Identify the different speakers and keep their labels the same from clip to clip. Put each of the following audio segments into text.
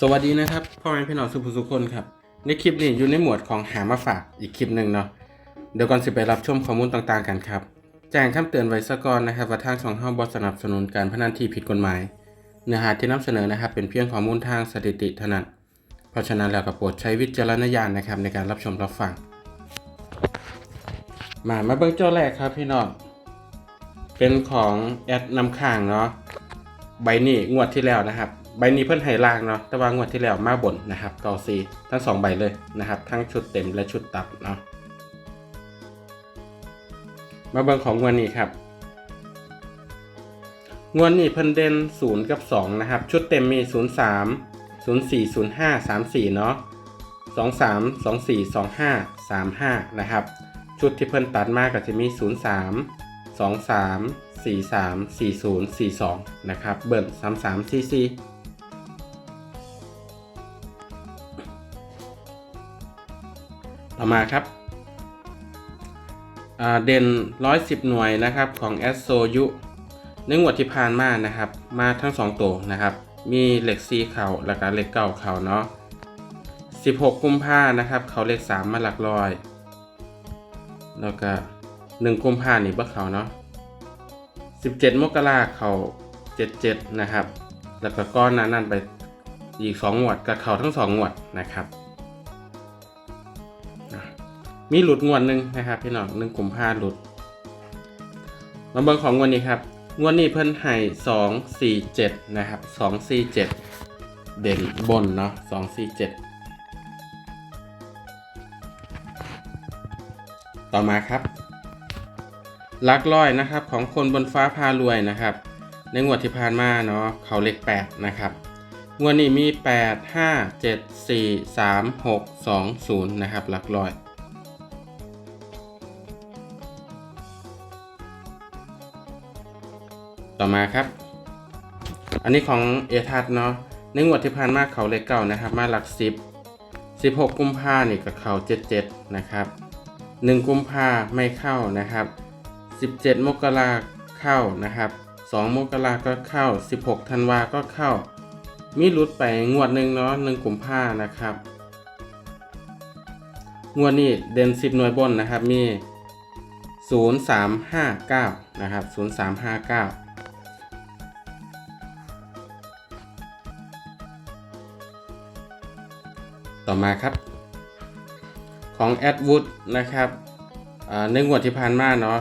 Speaker 1: สวัสดีนะครับพ่อแม่พี่น้องสุภุสุคนครับในคลิปนี้อยู่ในหมวดของหามาฝากอีกคลิปหนึ่งเนาะเดี๋ยวก่อนสิไปรับชมข้อมูลต่างๆกันครับแจ้งคำเตือนไว้ซะก่อนนะครับว่าทางช่องเฮาบ่สนับสนุนการพนันที่ผิดกฎหมาย เนื้อหาที่นำเสนอนะครับ เป็นเพียงข้อมูลทางสถิติเท่านั้นเพราะฉะนั้นแล้วก็โปรดใช้วิจารณญาณนะครับในการรับชมรับฟังมามาเบิ่งเจ้าแรกครับพี่น้องเป็นของแอดนำข้างเนาะใบนี้งวดที่แล้วนะครับ ใบนี้เพิ่นให้ล่างเนาะแต่ว่างวดที่แล้วมาบนนะครับเกาซีทั้งสองใบเลยนะครับ ทั้งชุดเต็มและชุดตับเนาะมาเบิ่งของงวดนี้ครับงวดนี้เพิ่นเด่น0 กับ 2 นะครับ ชุดเต็มมี 0 3 0 4 0 5 3 4 เนาะ2 3 2 4 2 5 3 5 นะครับ ชุดที่เพิ่นตัดมาก็จะมี 0 3 2 3 4 3 4 0 4 2 นะครับ เบิ่น3 3 4 4 ต่อมาครับเด่น 110 หน่วยนะครับของ a s o u ในงวดที่ผ่านมานะครับ มาทั้ง 2 ตัวนะครับ มีเหล็กซีเข่าแล้วก็เหล็กเก่าเข่าเนาะ16 กุมภานะครับ เขาเลข 3 มาหลักร้อย แล้วก็ 1 กุมภานี่บ่เขาเนาะ17 มกราเขา 77 นะครับ แล้วก็ก้อนนั้นนั่นไปอีก2งวดกับเขาทั้ง2งวดนะครับ มีหลุดงวดหนึ่งนะครับพี่น้องหนึ่งกลุ่มผ้าหลุดมาเบิ่งของงวดนี้ครับ งวดนี้เพิ่นให้สองสี่เจ็ดนะครับสองสี่เจ็ดเด่นบนเนาะสองสี่เจ็ดต่อมาครับลักร้อยนะครับของคนบนฟ้าพารวยนะครับ ในงวดที่ผ่านมาเนาะเขาเลขแปดนะครับงวดนี้มี 8 5 7 4 3 6 2 0นะครับหลักร้อย ต่อมาครับ อันนี้ของเอทัสเนาะในงวดที่ผ่านมาเขาเลขเก่านะครับ มาหลักสิบสิบหกกุมภาเนี่ยกับเขาเจ็ดเจ็ดนะครับหนึ่งกุมภาไม่เข้านะครับสิบเจ็ดมกราเข้านะครับสองมกราก็เข้าสิบหกธันวาก็เข้า มีรุดไปงวดหนึ่งเนาะหนึ่งกุมภานะครับ งวดนี้เด่นสิบหน่วยบนนะครับมี 0359 นะครับ 0359 ต่อมาครับ ของ a d w o o d นะครับในงวดที่ผ่านมาเนาะ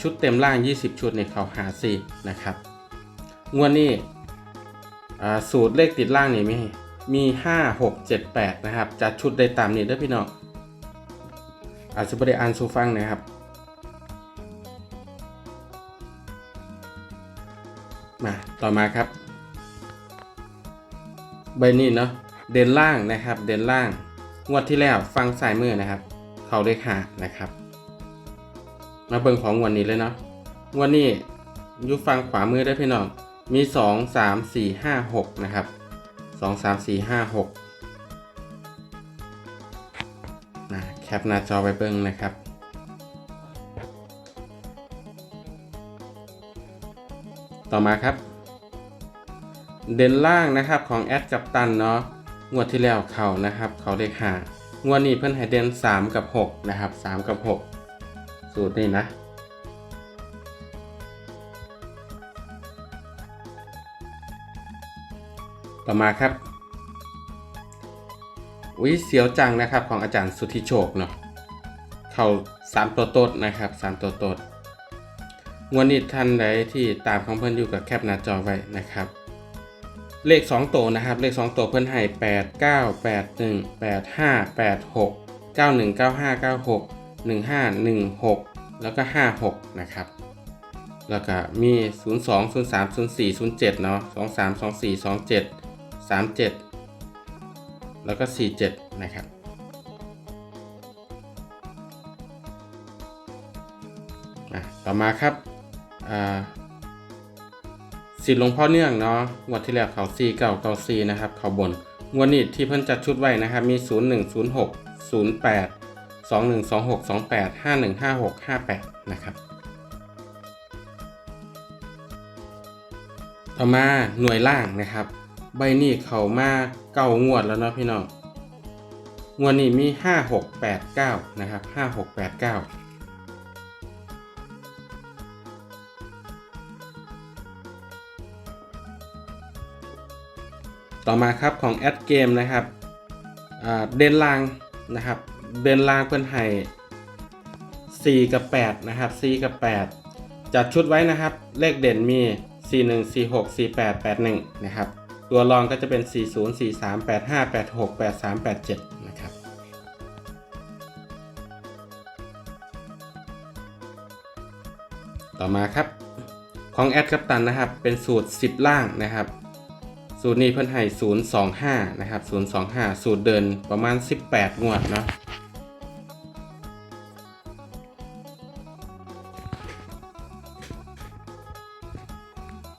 Speaker 1: ชุดเต็มล่าง 20 ชุดเนี่ยเขาหา4นะครับ งวดนี้สูตรเลขติดล่างนี่มีมี 5 6 7 8 นะครับ จัดชุดได้ตามนี้เด้อพี่น้องอาจจะไม่ได้อ่านสูฟังนะครับ มา ต่อมาครับ ใบนี้เนาะ เด่นล่างนะครับ เด่นล่าง งวดที่แล้วฟังสายมือนะครับ เขาเลขหานะครับ มาเบิ่งของงวดนี้เลยเนาะงวดนี้อยู่ฟังขวามือได้พี่น้อง มี 2 3 4 5 6 นะครับ 2 3 4 5 6นะแคปหน้าจอไปเบิ่งนะครับต่อมาครับ เด่นล่างนะครับของแอดกับตันเนาะ งวดที่แล้วเขานะครับเขาเลขหางวดนี้เพิ่นให้เด่น3กับ6นะครับ3กับ6สูตรนี้นะต่อมาครับอุ้ยเสียวจังนะครับของอาจารย์สุธิโชคเนาะเขา3ตัวโตดนะครับ3ตัวโตดงวดนี้ท่านใดที่ตามของเพิ่นอยู่กับแคปหน้าจอไว้นะครับ เลข 2 ตัวนะครับ เลข 2 ตัวเพิ่นให้8 9 8 1 8 5 8 6 9 1 9 5 9 6 1 5 1 6 แล้วก็ 5 6 นะครับ แล้วก็มี 0 2 0 3 0 4 0 7 เนาะ2 3 2 4 2 7 3 7 แล้วก็ 4 7 นะครับ ต่อมาครับ สิทธิ์หลวงพ่อเนื่องเนาะงวดที่แล้วเขาซีเก่าเก่าซีนะครับ เขาบนงวดนี้ที่เพิ่นจัดชุดไว้นะครับ มี 0 1 0 6 0 8 2 1 2 6 2 8 5 1 5 6 5 8 นะครับ ต่อมาหน่วยล่างนะครับ ใบนี้เขามาเก้างวดแล้วเนาะพี่น้องงวดนี้มี 5 6 8 9 นะครับ 5 ต่อมาครับของแอดเกมนะครับเดนลางนะครับเดนลางเพื่อนไห้4 กับ 8 นะครับ 4 กับ 8 จัดชุดไว้นะครับ เลขเด่นมี 41 46 48 81 นะครับ ตัวรองก็จะเป็น 40 43 85 86 83 87 นะครับต่อมาครับ ของแอดกัปตันนะครับ เป็นสูตร 10 ล่างนะครับ สูตรนี้เพิ่นให้025นะครับ025สูตรเดินประมาณ18งวดเนาะ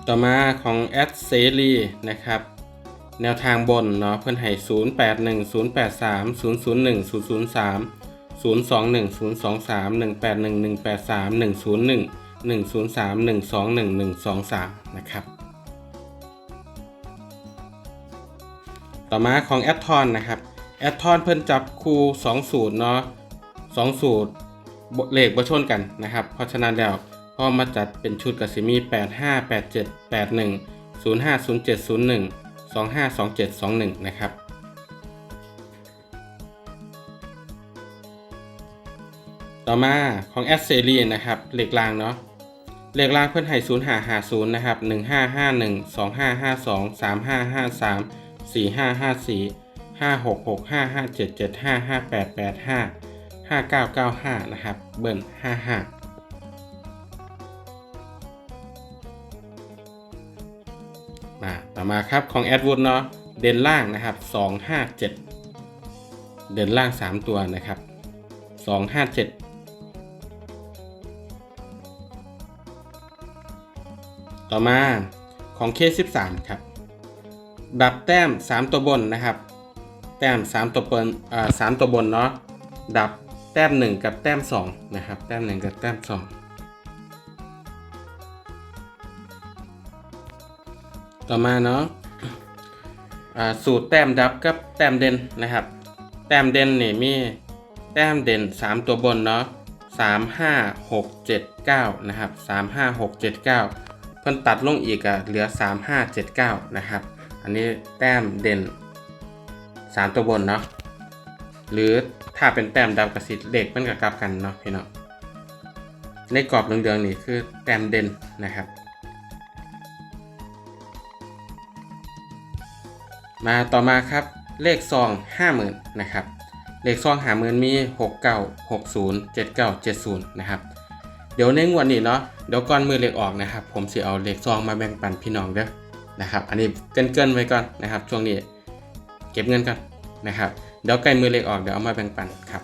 Speaker 1: ต่อมาของแอดเซรีนะครับแนวทางบนเนาะเพื่อนให้0 8 1 0 8 3 0 0 1 0 0 3 0 2 1 0 2 3 1 8 1 1 8 3 1 0 1 1 0 3 1 2 1 1 2 3 นะครับ ต่อมาของแอดทอนนะครับแอดทอนเพิ่นจับคู่2สูตรเนาะ2สูตรเลขบ่ชนกันนะครับ เพราะฉะนั้นแล้วพอมาจัดเป็นชุดกับสิมี 85 87 81 05 07 01 25 27 21 นะครับต่อมาของแอดเซรีนะครับเลขล่างเนาะเลขล่างเพื่อนให้0 5 5 0นะครับ 1 5 5 1 2 5 5 2 3 5 5 3 4 5 5 4 5 6 6 5 5 7 7 5 5 8 8 5 5 9 9 5นะครับ เบิ้ล5 5มาต่อมาครับของแอดวูดเนาะเด่นล่างนะครับ257เด่นล่าง3ตัวนะครับ257ต่อมาของเค13 ครับ ดับแต้ม 3 ตัวบนนะครับ แต้ม 3 ตัวบนอ่า3ตัวบนเนาะดับแต้ม 1 กับแต้ม 2 นะครับ แต้ม 1 กับแต้ม 2 ต่อมาเนาะสูตรแต้มดับกับแต้มเด่นนะครับ แต้มเด่นนี่มีแต้มเด่น 3 ตัวบนเนาะ3 5 6 7 9 นะครับ 3 5 6 7 9 เพิ่นตัดลงอีกอะเหลือ 3 5 7 9 นะครับ อันนี้แต้มเด่น 3 ตัวบนเนาะหรือถ้าเป็นแต้มดับกับสิทเลขมันกับกลับกันเนาะพี่เนาะในกรอบเหลืองๆนี่คือแต้มเด่นนะครับ มาต่อมาครับเลขซอง50,000นะครับเลขซองหาหมื่นมี 69 60 79 70นะครับเดี๋ยวในงวดนี้เนาะเดี๋ยวก่อนมือเลขออกนะครับ ผมสิเอาเลขซองมาแบ่งปันพี่น้องเด้อ นะครับ อันนี้เกินๆไว้ก่อนนะครับ ช่วงนี้เก็บเงินก่อนนะครับ เดี๋ยวใกล้มือเลขออกเดี๋ยวเอามาแบ่งปันครับ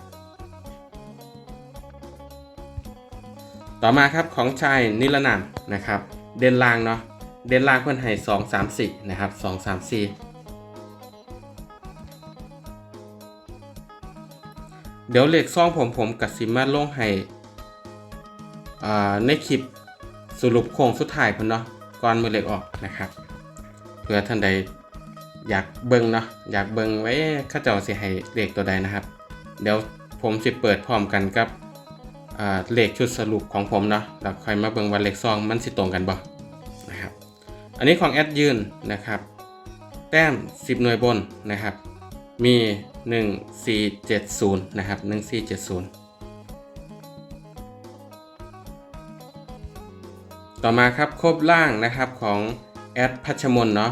Speaker 1: ต่อมาครับของชายนิรนามนะครับ เด่นล่างเนาะ เด่นล่างเพื่อนให้2 3 4นะครับ2 3 4เดี๋ยวเลขซ่องผมผมกับซิมาลงให้ในคลิปสรุปโค้งสุดท้ายพุ่นเนาะก่อนมือเลขออกนะครับ เพื่อท่านใดอยากเบิ่งเนาะอยากเบิ่งไว้ข้าเจ้าสิให้เลขตัวใดนะครับ เดี๋ยวผมสิเปิดพร้อมกันกับเลขชุดสรุปของผมเนาะแล้วค่อยมาเบิ่งว่าเลขซองมันสิตรงกันบ่นะครับ อันนี้ของแอดยืนนะครับ แต้ม 10 หน่วยบนนะครับ มี 1470 นะครับ 1470 ต่อมาครับครบล่างนะครับของ แอดพัชมนเนาะ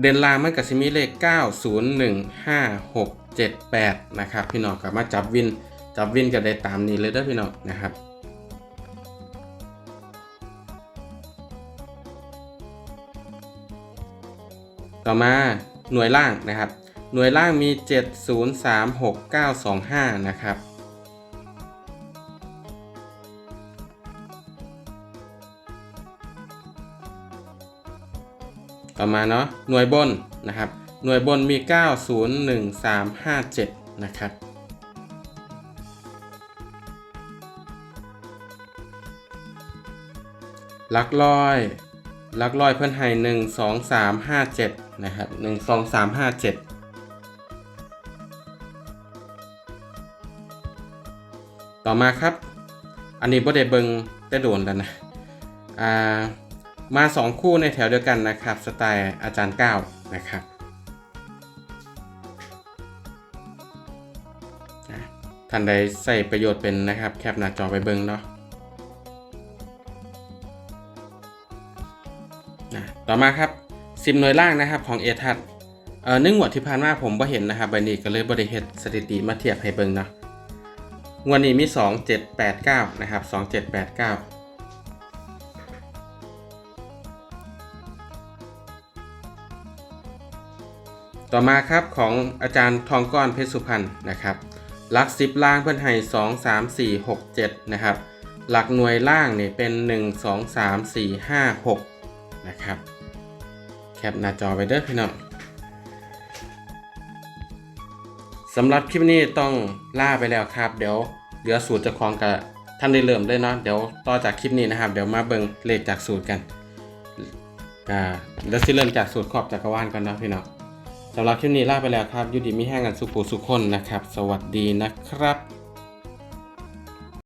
Speaker 1: เดนลามันกับซิมีเลข 9015678 นะครับพี่น้องกับมาจับวินจับวินก็ได้ตามนี้เลยเด้อพี่น้องนะครับต่อมาหน่วยล่างนะครับ หน่วยล่างมี 7036 925นะครับ ต่อมาเนาะหน่วยบนนะครับ หน่วยบนมี 901357 นะครับ หลักร้อย หลักร้อยเพื่อนให้หนึ่งสองสามห้าเจ็ดนะครับหนึ่งสองสามห้าเจ็ดต่อมาครับ อันนี้บ่ได้เบิงแต่โดนแล้วนะ อ่า มาสองคู่ในแถวเดียวกันนะครับ สไตล์อาจารย์ก้านะครับท่านใดใส่ประโยชน์เป็นนะครับ แคปหน้าจอไปเบิงเนาะอะต่อมาครับซิมหน่วยล่างนะครับของเอทัศเอ่อหนึ่งงวดที่ผ่านมาผมบ่เห็นนะครับใบนี้ก็เลยบ่ได้เฮ็ดสถิติมาเทียบให้เบิงเนาะวดนี้มี 2 7 8 9นะครับ2 ต่อมาครับของอาจารย์ทองก้อนเพชรสุพรรณนะครับ หลักสิบล่างเพื่อนให้สองสามสี่หกเจ็ดนะครับ หลักหน่วยล่างเนี่ยเป็นหนึ่งสองสามสี่ห้าหกนะครับ แคปหน้าจอไปเด้อพี่น้องสำหรับคลิปนี้ต้องล่าไปแล้วครับ เดี๋ยวเหลือสูตรจะคลองกับท่านได้เริ่มเลยเนาะเดี๋ยวต่อจากคลิปนี้นะครับ เดี๋ยวมาเบิ่งเลขจากสูตรกันอ่าเดี๋ยวสิเริ่มจากสูตรขอบจักรวาลกันเนาะพี่น้อง สำหรับคลิปนี้ลาไปแล้วครับยูดีมีแห้งกันสุขุสุขคนนะครับ สวัสดีนะครับ